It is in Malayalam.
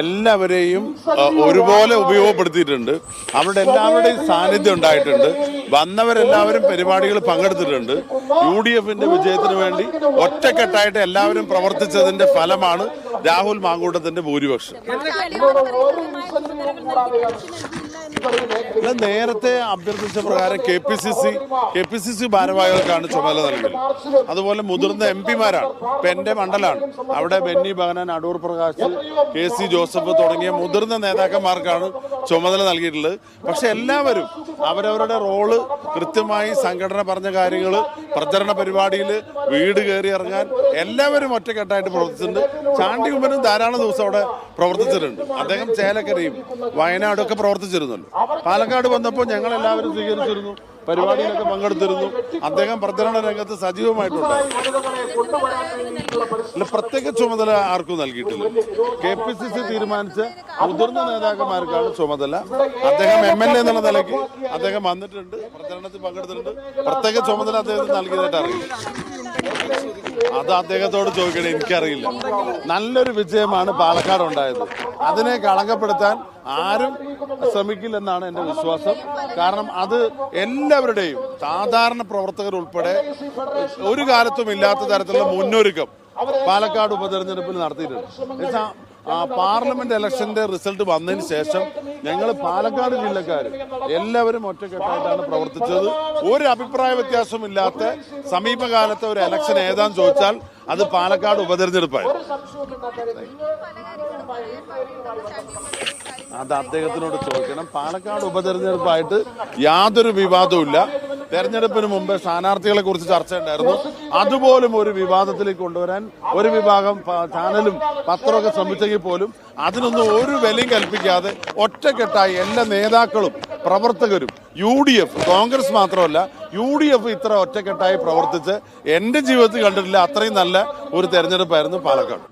എല്ലാവരെയും ഒരുപോലെ ഉപയോഗപ്പെടുത്തിയിട്ടുണ്ട്. അവരുടെ എല്ലാവരുടെയും സാന്നിധ്യം ഉണ്ടായിട്ടുണ്ട്. വന്നവരെല്ലാവരും പരിപാടികൾ പങ്കെടുത്തിട്ടുണ്ട്. യു ഡി എഫിന്റെ വിജയത്തിന് വേണ്ടി ഒറ്റക്കെട്ടായിട്ട് എല്ലാവരും പ്രവർത്തിച്ചതിന്റെ ഫലമാണ് രാഹുൽ മാങ്കൂട്ടത്തിന്റെ ഭൂരിപക്ഷം. ഇത് നേരത്തെ അഭ്യർത്ഥിച്ച പ്രകാരം K P C C K P C C ഭാരവാഹികൾക്കാണ് ചുമതല നൽകിയത്. അതുപോലെ മുതിർന്ന എം പിമാരാണ് ഇപ്പൊ എന്റെ മണ്ഡലമാണ്. അവിടെ ബെന്നി ബഹനാൻ അടൂർ പ്രകാശ് കെ സി ജോസഫ് തുടങ്ങിയ മുതിർന്ന നേതാക്കന്മാർക്കാണ് ചുമതല നൽകിയിട്ടുള്ളത്. പക്ഷെ എല്ലാവരും അവരവരുടെ റോൾ കൃത്യമായി സംഘടന പറഞ്ഞ കാര്യങ്ങൾ പ്രചരണ പരിപാടിയിൽ വീട് കയറി ഇറങ്ങാൻ എല്ലാവരും ഒറ്റക്കെട്ടായിട്ട് പ്രവർത്തിച്ചിട്ടുണ്ട്. ചാണ്ടി ഉമ്മനും ധാരാളം ദിവസം അവിടെ പ്രവർത്തിച്ചിട്ടുണ്ട്. അദ്ദേഹം ചേലക്കരയും വയനാടും ഒക്കെ പ്രവർത്തിച്ചിരുന്നല്ലോ പാലക്കാട് വന്നപ്പോൾ ഞങ്ങൾ എല്ലാവരും സ്വീകരിച്ചിരുന്നു. പരിപാടിയിലൊക്കെ പങ്കെടുത്തിരുന്നു. അദ്ദേഹം പ്രചരണ രംഗത്ത് സജീവമായിട്ടുണ്ട്. പ്രത്യേക ചുമതല ആർക്കും നൽകിയിട്ടില്ല. കെ പി സി സി തീരുമാനിച്ച മുതിർന്ന നേതാക്കന്മാർക്കാണ് ചുമതല. അദ്ദേഹം എം എൽ എ എന്നുള്ള നിലയ്ക്ക് അദ്ദേഹം വന്നിട്ടുണ്ട് പ്രചരണത്തിൽ പങ്കെടുത്തിട്ടുണ്ട്. പ്രത്യേക ചുമതല അദ്ദേഹത്തിന് നൽകിയതായിട്ട് അറിയില്ല. അത് അദ്ദേഹത്തോട് ചോദിക്കണേ എനിക്കറിയില്ല. നല്ലൊരു വിജയമാണ് പാലക്കാട് ഉണ്ടായത് അതിനെ കളങ്കപ്പെടുത്താൻ ആരും ശ്രമിക്കില്ലെന്നാണ് എന്റെ വിശ്വാസം. കാരണം അത് എല്ലാവരുടെയും സാധാരണ പ്രവർത്തകർ ഉൾപ്പെടെ ഒരു കാലത്തും ഇല്ലാത്ത തരത്തിലുള്ള മുന്നൊരുക്കം പാലക്കാട് ഉപതെരഞ്ഞെടുപ്പിൽ നടത്തിയിട്ടുണ്ട്. പാർലമെന്റ് ഇലക്ഷന്റെ റിസൾട്ട് വന്നതിന് ശേഷം ഞങ്ങൾ പാലക്കാട് ജില്ലക്കാർ എല്ലാവരും ഒറ്റക്കെട്ടായിട്ടാണ് പ്രവർത്തിച്ചത്. ഒരു അഭിപ്രായ വ്യത്യാസവും ഇല്ലാത്ത സമീപകാലത്തെ ഒരു ഇലക്ഷൻ ഏതാന്ന് ചോദിച്ചാൽ അത് പാലക്കാട് ഉപതെരഞ്ഞെടുപ്പായിരുന്നു. അത് അദ്ദേഹത്തിനോട് ചോദിക്കണം. പാലക്കാട് ഉപതെരഞ്ഞെടുപ്പായിട്ട് യാതൊരു വിവാദവും ഇല്ല തെരഞ്ഞെടുപ്പിന് മുമ്പ് സ്ഥാനാർത്ഥികളെ കുറിച്ച് ചർച്ച ഉണ്ടായിരുന്നു അതുപോലും ഒരു വിവാദത്തിലേക്ക് കൊണ്ടുവരാൻ ഒരു വിഭാഗം ചാനലും പത്രമൊക്കെ ശ്രമിച്ചെങ്കിൽ പോലും അതിനൊന്നും ഒരു വിലയും കൽപ്പിക്കാതെ ഒറ്റക്കെട്ടായി എല്ലാ നേതാക്കളും പ്രവർത്തകരും യു ഡി എഫ് കോൺഗ്രസ് മാത്രമല്ല യു ഡി എഫ് ഇത്ര ഒറ്റക്കെട്ടായി പ്രവർത്തിച്ച് എന്റെ ജീവിതത്തിൽ കണ്ടിട്ടില്ല. അത്രയും നല്ല ഒരു തെരഞ്ഞെടുപ്പായിരുന്നു പാലക്കാട്.